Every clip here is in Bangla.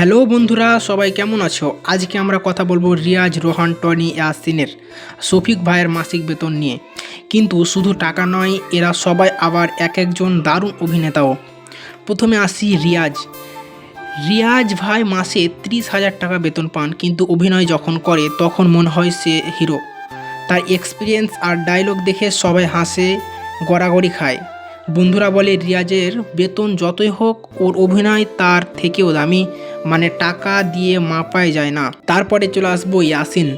হ্যালো বন্ধুরা, সবাই কেমন আছো? আজকে আমরা কথা বলব রিয়াজ, রোহান, টনি, ইয়াসিনের, শফিক ভাইয়ের মাসিক বেতন নিয়ে। কিন্তু শুধু টাকা নয়, এরা সবাই আবার এক একজন দারুণ অভিনেতাও। প্রথমে আসি রিয়াজ। রিয়াজ ভাই মাসে ত্রিশ হাজার টাকা বেতন পান, কিন্তু অভিনয় যখন করে, তখন মনে হয় সে হিরো। তার এক্সপিরিয়েন্স আর ডায়লগ দেখে সবাই হাসে, গড়াগড়ি খায়। বন্ধুরা বলে, রিয়াজের বেতন যতই হোক, ওর অভিনয় তার থেকেও দামি। মানে টাকা দিয়ে মাপায় যায় না। তারপরে চলে আসব ইয়াসিন।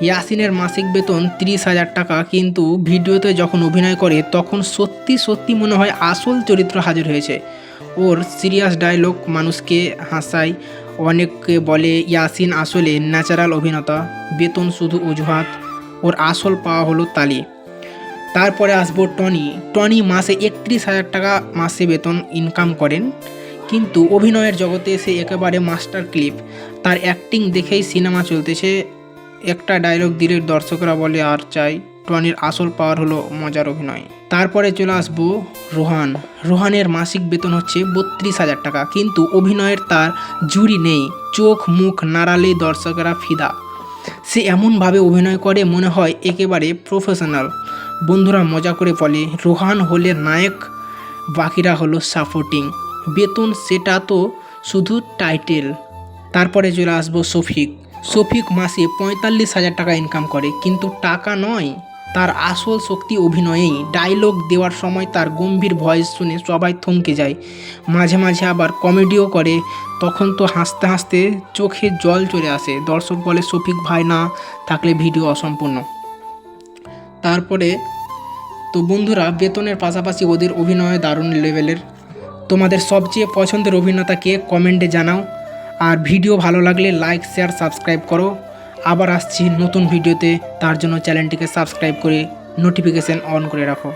ইয়াসিনের মাসিক বেতন তিরিশ হাজার টাকা, কিন্তু ভিডিওতে যখন অভিনয় করে, তখন সত্যি সত্যি মনে হয় আসল চরিত্র হাজির হয়েছে। ওর সিরিয়াস ডায়লগ মানুষকে হাসায়। অনেককে বলে, ইয়াসিন আসলে ন্যাচারাল অভিনেতা। বেতন শুধু অজুহাত। ওর আসল পাওয়া হলো তালি। তারপরে আসব টনি। টনি মাসে একত্রিশ হাজার টাকা মাসে বেতন ইনকাম করেন। কিন্তু অভিনয়ের জগতে সে একেবারে মাস্টার ক্লিপ তার অ্যাক্টিং দেখেই সিনেমা চলতেছে। একটা ডায়লগ দিলে দর্শকরা বলে, আর চাই, টনির আসল পাওয়ার হলো মজার অভিনয়। তারপরে চলে আসব রোহান। রোহানের মাসিক বেতন হচ্ছে বত্রিশ হাজার টাকা। কিন্তু অভিনয়ের তার জুড়ি নেই। চোখ, মুখ নাড়ালে দর্শকরা ফিদা। সে এমনভাবে অভিনয় করে মনে হয় একেবারে প্রফেশনাল বন্ধুরা মজা করে বলে, রোহান হলে নায়ক, বাকিরা হলো সাপোর্টিং বেতন সেটা তো শুধু টাইটেল তারপরে চলে আসব শফিক। শফিক মাসে পঁয়তাল্লিশ হাজার টাকা ইনকাম করে, কিন্তু টাকা নয়, তার আসল শক্তি অভিনয়েই। ডায়লগ দেওয়ার সময় তার গম্ভীর ভয়েস শুনে সবাই থমকে যায়। মাঝে মাঝে আবার কমেডিও করে, তখন তো হাসতে হাসতে চোখে জল চলে আসে। দর্শক বলে, শফিক ভাই না থাকলে ভিডিও অসম্পূর্ণ। তারপরে, তো বন্ধুরা, বেতনের পাশাপাশি ওদের অভিনয় দারুণ লেভেলের। তোমাদের সবচেয়ে পছন্দের অভিনেতাকে কমেন্টে জানাও। আর ভিডিও ভালো লাগলে লাইক, শেয়ার, সাবস্ক্রাইব করো। আবার আসছি নতুন ভিডিওতে। তার জন্য চ্যানেলটিকে সাবস্ক্রাইব করে নোটিফিকেশান অন করে রাখো।